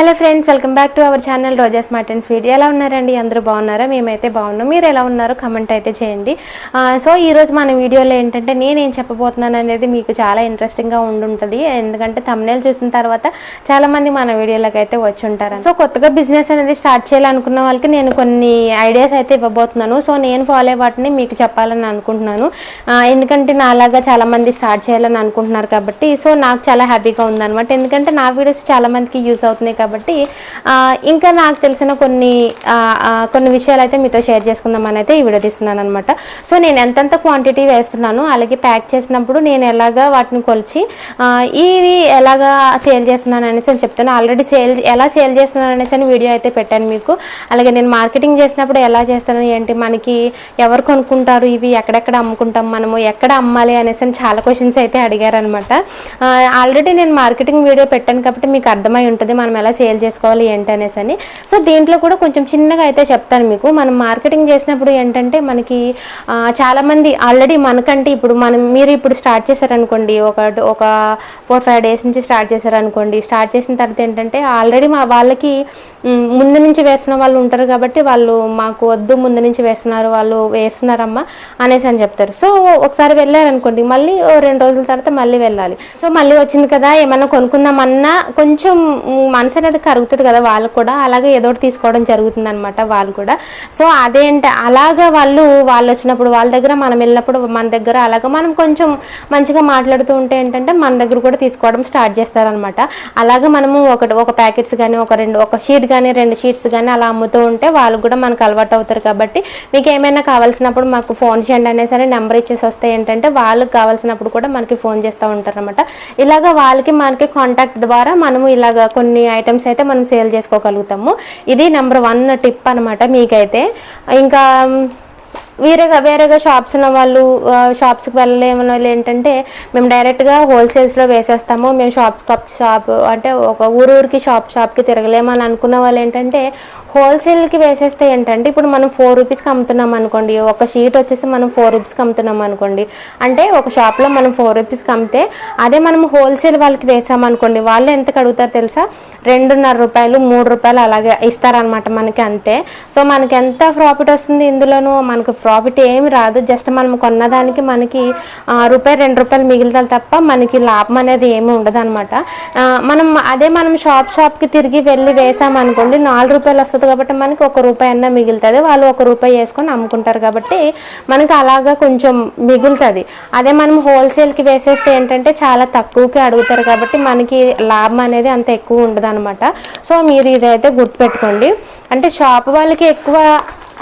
Hello friends welcome back to our channel Roja smart and sweet. ఎలా ఉన్నారండి? అందరూ బాగున్నారా? మేమైతే బాగున్నాం. మీరు ఎలా ఉన్నారో కమెంట్ అయితే చేయండి. సో ఈరోజు మన వీడియోలో ఏంటంటే నేనేం చెప్పబోతున్నాను అనేది మీకు చాలా ఇంట్రెస్టింగ్గా ఉండుంటుంది. ఎందుకంటే తమ్నేలు చూసిన తర్వాత చాలామంది మన వీడియోలోకి అయితే వచ్చి ఉంటారు సో కొత్తగా బిజినెస్ అనేది స్టార్ట్ చేయాలనుకున్న వాళ్ళకి నేను కొన్ని ఐడియాస్ అయితే ఇవ్వబోతున్నాను. సో నేను ఫాలో అయ్యే వాటిని మీకు చెప్పాలని అనుకుంటున్నాను. ఎందుకంటే నాలాగా చాలామంది స్టార్ట్ చేయాలని అనుకుంటున్నారు కాబట్టి సో నాకు చాలా హ్యాపీగా ఉందన్నమాట. ఎందుకంటే నా వీడియోస్ చాలా మందికి యూస్ అవుతున్నాయి కాబట్టి కాబట్టి ఇంకా నాకు తెలిసిన కొన్ని కొన్ని విషయాలు అయితే మీతో షేర్ చేసుకుందామని అయితే ఈ వీడియో తీస్తున్నాను అనమాట సో నేను ఎంతెంత క్వాంటిటీ వేస్తున్నాను అలాగే ప్యాక్ చేసినప్పుడు నేను ఎలాగా వాటిని కొలిచి ఇవి ఎలాగా సేల్ చేస్తున్నాను అనేసి అని చెప్తాను. ఆల్రెడీ సేల్ ఎలా సేల్ చేస్తున్నాను అనేసి అని వీడియో అయితే పెట్టాను మీకు. అలాగే నేను మార్కెటింగ్ చేసినప్పుడు ఎలా చేస్తాను ఏంటి మనకి ఎవరు కొనుక్కుంటారు ఇవి ఎక్కడెక్కడ అమ్ముకుంటాం మనము ఎక్కడ అమ్మాలి అనేసి అని చాలా క్వశ్చన్స్ అయితే అడిగారనమాట ఆల్రెడీ నేను మార్కెటింగ్ వీడియో పెట్టాను కాబట్టి మీకు అర్థమై ఉంటుంది. మనం ఎలా సేల్ చేసుకోవాలి ఏంటి అనేసి అని. సో దీంట్లో కూడా కొంచెం చిన్నగా అయితే చెప్తాను మీకు. మనం మార్కెటింగ్ చేసినప్పుడు ఏంటంటే మనకి చాలామంది ఆల్రెడీ మనకంటే ఇప్పుడు మనం మీరు ఇప్పుడు స్టార్ట్ చేశారనుకోండి ఒక ఒక ఫోర్ ఫైవ్ డేస్ నుంచి స్టార్ట్ చేశారనుకోండి స్టార్ట్ చేసిన తర్వాత ఏంటంటే ఆల్రెడీ మా వాళ్ళకి ముందు నుంచి వేస్తున్న వాళ్ళు ఉంటారు కాబట్టి వాళ్ళు మాకు వద్దు ముందు నుంచి వేస్తున్నారు వాళ్ళు వేస్తున్నారమ్మా అనేసి అని చెప్తారు. సో ఒకసారి వెళ్ళారనుకోండి మళ్ళీ రెండు రోజుల తర్వాత మళ్ళీ వెళ్ళాలి. సో మళ్ళీ వచ్చింది కదా ఏమన్నా కొనుక్కుందామన్నా కొంచెం మనసు మనసు అనేది కరుగుతుంది కదా వాళ్ళు కూడా అలాగే ఏదో ఒకటి తీసుకోవడం జరుగుతుంది అనమాట వాళ్ళు కూడా. సో అదేంటి అలాగా వాళ్ళు వాళ్ళు వచ్చినప్పుడు వాళ్ళ దగ్గర మనం వెళ్ళినప్పుడు మన దగ్గర అలాగా మనం కొంచెం మంచిగా మాట్లాడుతూ ఉంటే ఏంటంటే మన దగ్గర కూడా తీసుకోవడం స్టార్ట్ చేస్తారనమాట అలాగే మనము ఒకటి ఒక ప్యాకెట్స్ కానీ ఒక రెండు ఒక షీట్ కానీ రెండు షీట్స్ కానీ అలా అమ్ముతూ ఉంటే వాళ్ళు కూడా మనకు అలవాటు అవుతారు కాబట్టి మీకు ఏమైనా కావాల్సినప్పుడు మాకు ఫోన్ చేయండి అనేసి అని నెంబర్ ఇచ్చేసి వస్తే ఏంటంటే వాళ్ళకి కావాల్సినప్పుడు కూడా మనకి ఫోన్ చేస్తూ ఉంటారనమాట ఇలాగ వాళ్ళకి మనకి కాంటాక్ట్ ద్వారా మనము ఇలాగ కొన్ని ఐటమ్స్ అయితే మనం సేల్ చేసుకోగలుగుతాము. ఇది నెంబర్ వన్ టిప్ అనమాట మీకైతే. ఇంకా వేరేగా వేరేగా షాప్స్ ఉన్న వాళ్ళు షాప్స్కి వెళ్ళలేమని వాళ్ళు ఏంటంటే మేము డైరెక్ట్గా హోల్సేల్స్లో వేసేస్తాము. మేము షాప్స్ కప్ షాప్ అంటే ఒక ఊరు ఊరికి షాప్ షాప్కి తిరగలేమని అనుకున్న వాళ్ళు ఏంటంటే హోల్సేల్కి వేసేస్తే ఏంటంటే ఇప్పుడు మనం ఫోర్ రూపీస్కి అమ్ముతున్నాం అనుకోండి. ఒక షీట్ వచ్చేసి మనం ఫోర్ రూపీస్కి అమ్ముతున్నాం అనుకోండి. అంటే ఒక షాప్లో మనం ఫోర్ రూపీస్కి అమ్మితే అదే మనం హోల్సేల్ వాళ్ళకి వేసామనుకోండి వాళ్ళు ఎంతకు అడుగుతారు తెలుసా? రెండున్నర రూపాయలు మూడు రూపాయలు అలాగే ఇస్తారనమాట మనకి అంతే. సో మనకి ఎంత ప్రాఫిట్ వస్తుంది ఇందులోనూ? మనకు ప్రాఫిట్ ఏమి రాదు. జస్ట్ మనం కొన్నదానికి మనకి రూపాయి రెండు రూపాయలు మిగులుతాయి తప్ప మనకి లాభం అనేది ఏమి ఉండదు అనమాట మనం అదే మనం షాప్ షాప్కి తిరిగి వెళ్ళి వేసామనుకోండి నాలుగు రూపాయలు వస్తుంది కాబట్టి మనకి ఒక రూపాయి అన్న మిగులుతుంది. వాళ్ళు ఒక రూపాయి వేసుకొని అమ్ముకుంటారు కాబట్టి మనకి అలాగా కొంచెం మిగులుతుంది. అదే మనం హోల్సేల్కి వేసేస్తే ఏంటంటే చాలా తక్కువకి అడుగుతారు కాబట్టి మనకి లాభం అనేది అంత ఎక్కువ ఉండదు అనమాట సో మీరు ఇదైతే గుర్తుపెట్టుకోండి. అంటే షాప్ వాళ్ళకి ఎక్కువ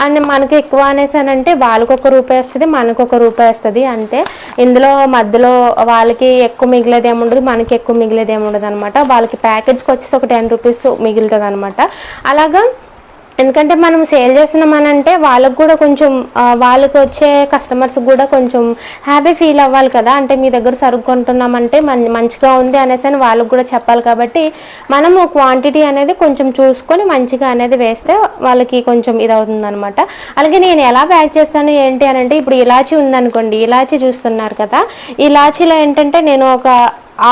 అండ్ మనకి ఎక్కువ అనేసి అని అంటే వాళ్ళకి ఒక రూపాయి వస్తుంది మనకు ఒక రూపాయి వస్తుంది. అంతే ఇందులో మధ్యలో వాళ్ళకి ఎక్కువ మిగిలేది ఏముండదు మనకి ఎక్కువ మిగిలేది ఏముండదు అనమాట వాళ్ళకి ప్యాకెట్స్కి వచ్చేసి ఒక టెన్ రూపీస్ మిగులుతుంది అనమాట అలాగా ఎందుకంటే మనం సేల్ చేస్తున్నామనంటే వాళ్ళకు కూడా కొంచెం వాళ్ళకు వచ్చే కస్టమర్స్ కూడా కొంచెం హ్యాపీ ఫీల్ అవ్వాలి కదా. అంటే మీ దగ్గర సరుకు కొంటున్నామంటే మంచిగా ఉంది అనేసి అని వాళ్ళకు కూడా చెప్పాలి కాబట్టి మనము క్వాంటిటీ అనేది కొంచెం చూసుకొని మంచిగా అనేది వేస్తే వాళ్ళకి కొంచెం ఇది అవుతుంది అనమాట అలాగే నేను ఎలా ప్యాక్ చేస్తాను ఏంటి అని అంటే ఇప్పుడు ఇలాచి ఉందనుకోండి ఇలాచి చూస్తున్నారు కదా. ఇలాచీలో ఏంటంటే నేను ఒక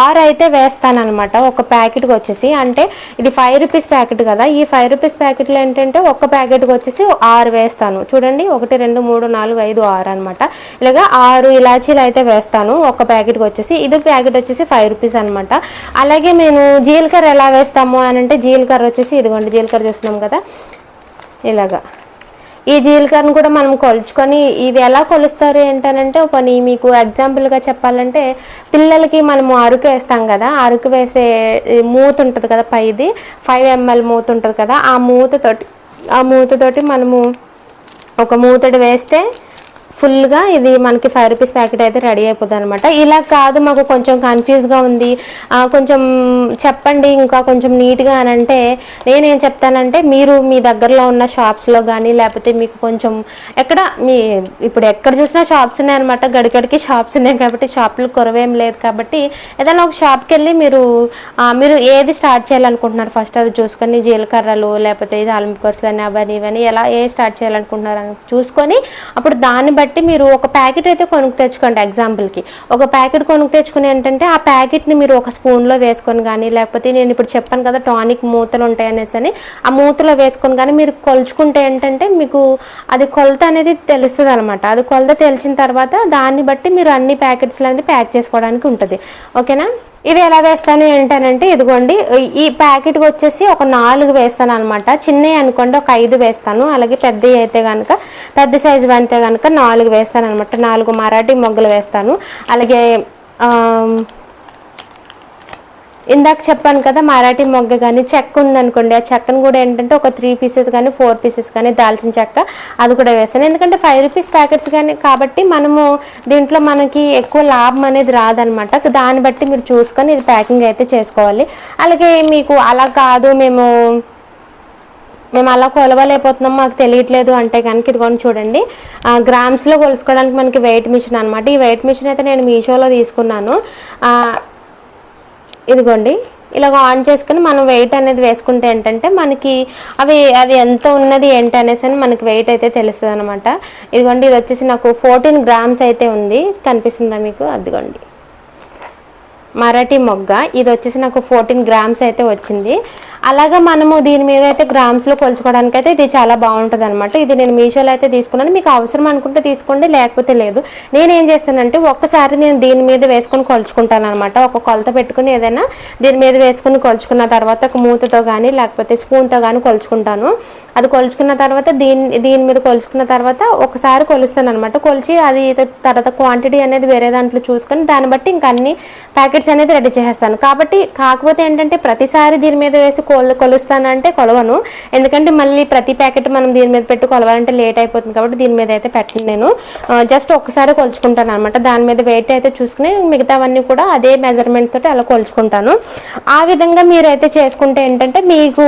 ఆరు అయితే వేస్తాను అనమాట ఒక ప్యాకెట్కి వచ్చేసి అంటే ఇది ఫైవ్ రూపీస్ ప్యాకెట్ కదా ఈ ఫైవ్ రూపీస్ ప్యాకెట్లో ఏంటంటే ఒక ప్యాకెట్కి వచ్చేసి ఆరు వేస్తాను. చూడండి ఒకటి రెండు మూడు నాలుగు ఐదు ఆరు అనమాట ఇలాగా ఆరు ఇలాచీలు అయితే వేస్తాను ఒక ప్యాకెట్కి వచ్చేసి. ఇది ప్యాకెట్ వచ్చేసి ఫైవ్ రూపీస్ అనమాట అలాగే నేను జీలకర్ర ఎలా వేస్తాము అని అంటే జీలకర్ర వచ్చేసి ఇదిగోండి జీలకర్ర చూస్తున్నాం కదా. ఇలాగా. ఈ జీలకర్రను కూడా మనం కొలుచుకొని ఇది ఎలా కొలుస్తారు ఏంటనంటే పని మీకు ఎగ్జాంపుల్గా చెప్పాలంటే పిల్లలకి మనము అరుకు వేస్తాం కదా అరుకు వేసే మూత ఉంటుంది కదా పైది ఫైవ్ ఎంఎల్ మూత ఉంటుంది కదా ఆ మూతతోటి ఆ మూతతోటి మనము ఒక మూతడి వేస్తే ఫుల్గా ఇది మనకి ఫైవ్ రూపీస్ ప్యాకెట్ అయితే రెడీ అయిపోతుంది అనమాట ఇలా కాదు మాకు కొంచెం కన్ఫ్యూజ్గా ఉంది. కొంచెం చెప్పండి ఇంకా కొంచెం నీట్గా అని అంటే నేనేం చెప్తానంటే మీరు మీ దగ్గరలో ఉన్న షాప్స్లో కానీ లేకపోతే మీకు కొంచెం ఎక్కడ మీ ఇప్పుడు ఎక్కడ చూసినా షాప్స్ ఉన్నాయి అనమాట గడిగడికి షాప్స్ ఉన్నాయి కాబట్టి షాపులు కొరవేం లేదు కాబట్టి ఏదైనా ఒక షాప్కి వెళ్ళి మీరు మీరు ఏది స్టార్ట్ చేయాలనుకుంటున్నారు? ఫస్ట్ అది చూసుకొని జీలకర్రలు లేకపోతే ఇది అలంపికర్స్లు అని అవన్నీ ఇవన్నీ ఎలా ఏ స్టార్ట్ చేయాలనుకుంటున్నారు అని చూసుకొని అప్పుడు దాన్ని బట్టి బట్టి మీరు ఒక ప్యాకెట్ అయితే కొనుక్కు తెచ్చుకోండి ఎగ్జాంపుల్కి ఒక ప్యాకెట్ కొనుక్కు తెచ్చుకుని ఏంటంటే ఆ ప్యాకెట్ని మీరు ఒక స్పూన్లో వేసుకొని కానీ లేకపోతే నేను ఇప్పుడు చెప్పాను కదా టానిక్ మూతలు ఉంటాయి అనేసి అని ఆ మూతలో వేసుకొని కానీ మీరు కొలుచుకుంటే ఏంటంటే మీకు అది కొలత అనేది తెలుస్తుంది అనమాట అది కొలత తెలిసిన తర్వాత దాన్ని బట్టి మీరు అన్ని ప్యాకెట్స్ అనేది ప్యాక్ చేసుకోవడానికి ఉంటుంది. ఓకేనా? ఇవి ఎలా వేస్తాను ఏంటనంటే ఇదిగోండి ఈ ప్యాకెట్కి వచ్చేసి ఒక నాలుగు వేస్తాను అనమాట చిన్నవి అనుకోండి ఒక ఐదు వేస్తాను. అలాగే పెద్దవి అయితే కనుక పెద్ద సైజు అయితే కనుక నాలుగు వేస్తాను అనమాట నాలుగు మరాఠీ మొగ్గలు వేస్తాను. అలాగే ఇందాక చెప్పాను కదా మరాఠీ మొగ్గ కానీ చెక్క ఉందనుకోండి ఆ చెక్కను కూడా ఏంటంటే ఒక త్రీ పీసెస్ కానీ ఫోర్ పీసెస్ కానీ దాల్చిన చెక్క అది కూడా వేస్తాను. ఎందుకంటే ఫైవ్ రూపీస్ ప్యాకెట్స్ కానీ కాబట్టి మనము దీంట్లో మనకి ఎక్కువ లాభం అనేది రాదనమాట. దాన్ని బట్టి మీరు చూసుకొని ఇది ప్యాకింగ్ అయితే చేసుకోవాలి. అలాగే మీకు అలా కాదు మేము మేము అలా కొలవలేకపోతున్నాం మాకు తెలియట్లేదు అంటే కనుక ఇదిగోని చూడండి. గ్రామ్స్లో కొలుసుకోవడానికి మనకి వెయిట్ మిషన్ అనమాట ఈ వెయిట్ మిషన్ అయితే నేను మీషోలో తీసుకున్నాను. ఇదిగోండి ఇలాగ ఆన్ చేసుకుని మనం వెయిట్ అనేది వేసుకుంటే ఏంటంటే మనకి అవి అవి ఎంత ఉన్నది ఏంటి అనేసి అని మనకి వెయిట్ అయితే తెలుస్తుంది అనమాట ఇదిగోండి ఇది వచ్చేసి నాకు ఫోర్టీన్ గ్రామ్స్ అయితే ఉంది. కనిపిస్తుందా మీకు? అదిగోండి. మరాఠీ మొగ్గ. ఇది వచ్చేసి నాకు ఫోర్టీన్ గ్రామ్స్ అయితే వచ్చింది. అలాగా మనము దీని మీద అయితే గ్రామ్స్లో కొలుచుకోవడానికి అయితే ఇది చాలా బాగుంటుంది అనమాట ఇది నేను మీషోలో అయితే తీసుకున్నాను. మీకు అవసరం అనుకుంటే తీసుకోండి లేకపోతే లేదు. నేను ఏం చేస్తానంటే ఒక్కసారి నేను దీని మీద వేసుకొని కొలుచుకుంటాను అనమాట ఒక కొలత పెట్టుకుని ఏదైనా దీని మీద వేసుకొని కొలుచుకున్న తర్వాత ఒక మూతతో కానీ లేకపోతే స్పూన్తో కానీ కొలుచుకుంటాను. అది కొలుచుకున్న తర్వాత దీని దీని మీద కొలుచుకున్న తర్వాత ఒకసారి కొలుస్తాను అనమాట కొలిచి అది తర్వాత క్వాంటిటీ అనేది వేరే దాంట్లో చూసుకొని దాన్ని బట్టి ఇంకా అన్ని ప్యాకెట్స్ అనేది రెడీ చేసేస్తాను. కాబట్టి కాకపోతే ఏంటంటే ప్రతిసారి దీని మీద వేసి కొలు కొలుస్తానంటే కొలవను. ఎందుకంటే మళ్ళీ ప్రతి ప్యాకెట్ మనం దీని మీద పెట్టి కొలవాలంటే లేట్ అయిపోతుంది కాబట్టి దీని మీద అయితే పెట్టను నేను. జస్ట్ ఒకసారి కొలుచుకుంటాను అనమాట దాని మీద వెయిట్ అయితే చూసుకుని మిగతావన్నీ కూడా అదే మెజర్మెంట్ తోటి అలా కొలుచుకుంటాను. ఆ విధంగా మీరైతే చేసుకుంటే ఏంటంటే మీకు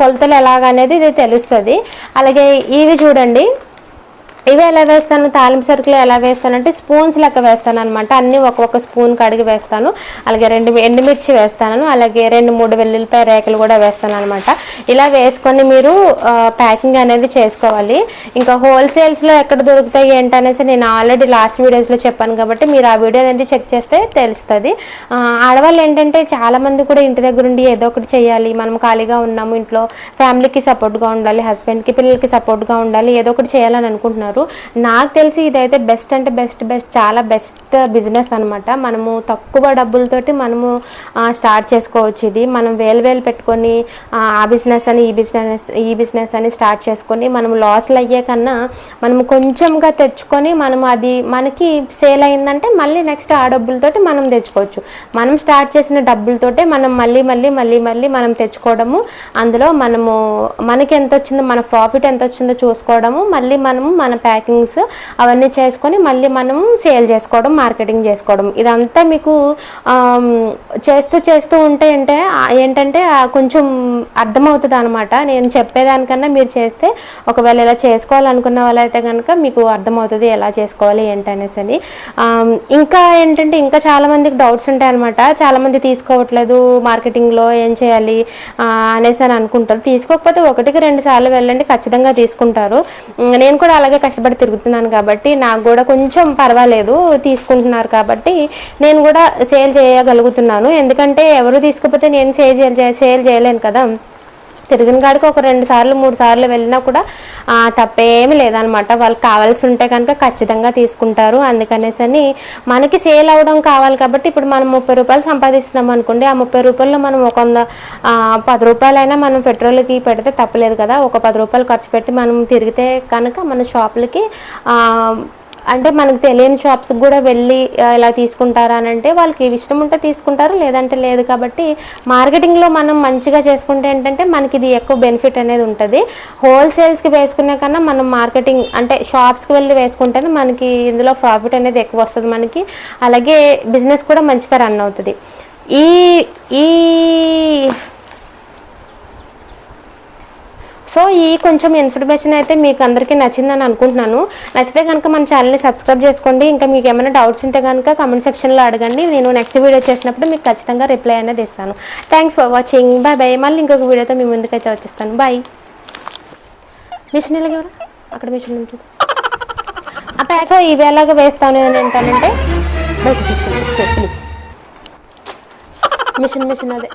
కొలతలు ఎలాగనేది ఇది తెలుసు తెలుస్తుంది. అలాగే ఇవి చూడండి. ఇవి ఎలా వేస్తాను? తాలింపు సరుకులు ఎలా వేస్తానంటే స్పూన్స్ లెక్క వేస్తాను అనమాట అన్నీ ఒక్కొక్క స్పూన్ కడిగి వేస్తాను. అలాగే రెండు ఎండుమిర్చి వేస్తాను. అలాగే రెండు మూడు వెల్లుల్లిపాయ రేకులు కూడా వేస్తాను అనమాట ఇలా వేసుకొని మీరు ప్యాకింగ్ అనేది చేసుకోవాలి. ఇంకా హోల్సేల్స్లో ఎక్కడ దొరుకుతాయి ఏంటనేసి నేను ఆల్రెడీ లాస్ట్ వీడియోస్లో చెప్పాను కాబట్టి మీరు ఆ వీడియో అనేది చెక్ చేస్తే తెలుస్తుంది. ఆడవాళ్ళు ఏంటంటే చాలామంది కూడా ఇంటి దగ్గర ఉండి ఏదో ఒకటి చేయాలి. మనం ఖాళీగా ఉన్నాము ఇంట్లో. ఫ్యామిలీకి సపోర్ట్గా ఉండాలి. హస్బెండ్కి పిల్లలకి సపోర్ట్గా ఉండాలి. ఏదో ఒకటి చేయాలని అనుకుంటున్నారు. నాకు తెలిసి ఇదైతే బెస్ట్ అంటే బెస్ట్ బెస్ట్ చాలా బెస్ట్ బిజినెస్ అనమాట మనము తక్కువ డబ్బులతోటి మనము స్టార్ట్ చేసుకోవచ్చు ఇది. మనం వేలు వేలు పెట్టుకొని ఆ, ఆ బిజినెస్ అని ఈ బిజినెస్ ఈ బిజినెస్ అని స్టార్ట్ చేసుకొని మనం లాస్లు అయ్యే కన్నా మనం కొంచెంగా తెచ్చుకొని మనం అది మనకి సేల్ అయిందంటే మళ్ళీ నెక్స్ట్ ఆ డబ్బులతోటి మనం తెచ్చుకోవచ్చు. మనం స్టార్ట్ చేసిన డబ్బులతోటే మనం మళ్ళీ మళ్ళీ మళ్ళీ మళ్ళీ మనం తెచ్చుకోవడము. అందులో మనము మనకి ఎంత వచ్చిందో మన ప్రాఫిట్ ఎంత వచ్చిందో చూసుకోవడము. మళ్ళీ మనము మన ప్యాకింగ్స్ అవన్నీ చేసుకొని మళ్ళీ మనం సేల్ చేసుకోవడం మార్కెటింగ్ చేసుకోవడం. ఇదంతా మీకు చేస్తూ చేస్తూ ఉంటే అంటే ఏంటంటే కొంచెం అర్థమవుతుంది అనమాట నేను చెప్పేదానికన్నా మీరు చేస్తే ఒకవేళ ఇలా చేసుకోవాలనుకున్న వాళ్ళైతే కనుక మీకు అర్థమవుతుంది ఎలా చేసుకోవాలి ఏంటనేసి అని ఇంకా ఏంటంటే ఇంకా చాలామందికి డౌట్స్ ఉంటాయి అనమాట తీసుకోవట్లేదు మార్కెటింగ్లో ఏం చేయాలి అనేసి అని అనుకుంటారు. తీసుకోకపోతే ఒకటికి రెండు సార్లు వెళ్ళండి ఖచ్చితంగా తీసుకుంటారు. నేను కూడా అలాగే కష్టపడి తిరుగుతున్నాను కాబట్టి నాకు కూడా కొంచెం పర్వాలేదు తీసుకుంటున్నారు కాబట్టి నేను కూడా సేల్ చేయగలుగుతున్నాను. ఎందుకంటే ఎవరు తీసుకోకపోతే నేను సేల్ సేల్ చేయలేను కదా. తిరిగిన కాడికి ఒక రెండు సార్లు మూడు సార్లు వెళ్ళినా కూడా తప్పేమి తప్పేమీ లేదనమాట. వాళ్ళకి కావాల్సి ఉంటే కనుక ఖచ్చితంగా తీసుకుంటారు. అందుకనేసి అని మనకి సేల్ అవ్వడం కావాలి కాబట్టి ఇప్పుడు మనం ముప్పై రూపాయలు సంపాదిస్తున్నాం అనుకోండి ఆ ముప్పై రూపాయల్లో మనం ఒక వంద పది రూపాయలైనా మనం పెట్రోల్కి పెడితే తప్పలేదు కదా. ఒక పది రూపాయలు ఖర్చు పెట్టి మనం తిరిగితే కనుక మన షాపులకి అంటే మనకు తెలియని షాప్స్కి కూడా వెళ్ళి ఇలా తీసుకుంటారా అని అంటే వాళ్ళకి ఇష్టం ఉంటే తీసుకుంటారు లేదంటే లేదు కాబట్టి మార్కెటింగ్లో మనం మంచిగా చేసుకుంటే ఏంటంటే మనకి ఇది ఎక్కువ బెనిఫిట్ అనేది ఉంటుంది. హోల్సేల్స్కి వేసుకునే కన్నా మనం మార్కెటింగ్ అంటే షాప్స్కి వెళ్ళి వేసుకుంటేనే మనకి ఇందులో ప్రాఫిట్ అనేది ఎక్కువ వస్తుంది మనకి. అలాగే బిజినెస్ కూడా మంచిగా రన్ అవుతుంది. ఈ ఈ సో ఈ కొంచెం ఇన్ఫర్మేషన్ అయితే మీకు అందరికీ నచ్చిందని అనుకుంటున్నాను. నచ్చితే కనుక మన ఛానల్ని సబ్స్క్రైబ్ చేసుకోండి. ఇంకా మీకు ఏమైనా డౌట్స్ ఉంటే కనుక కమెంట్ సెక్షన్లో అడగండి. నేను నెక్స్ట్ వీడియో చేసినప్పుడు మీకు ఖచ్చితంగా రిప్లై అనేది ఇస్తాను. Thanks for watching bye bye మళ్ళీ ఇంకొక వీడియోతో మీ ముందుకైతే వచ్చేస్తాను. బాయ్ మిషన్ ఎలాగెవరా అక్కడ మిషన్ ఉంటుంది. సో ఇవి ఎలాగ వేస్తాను అని ఏంటంటే బయట తీసుకుంటాను ప్లీజ్ మిషన్ మిషన్ అదే.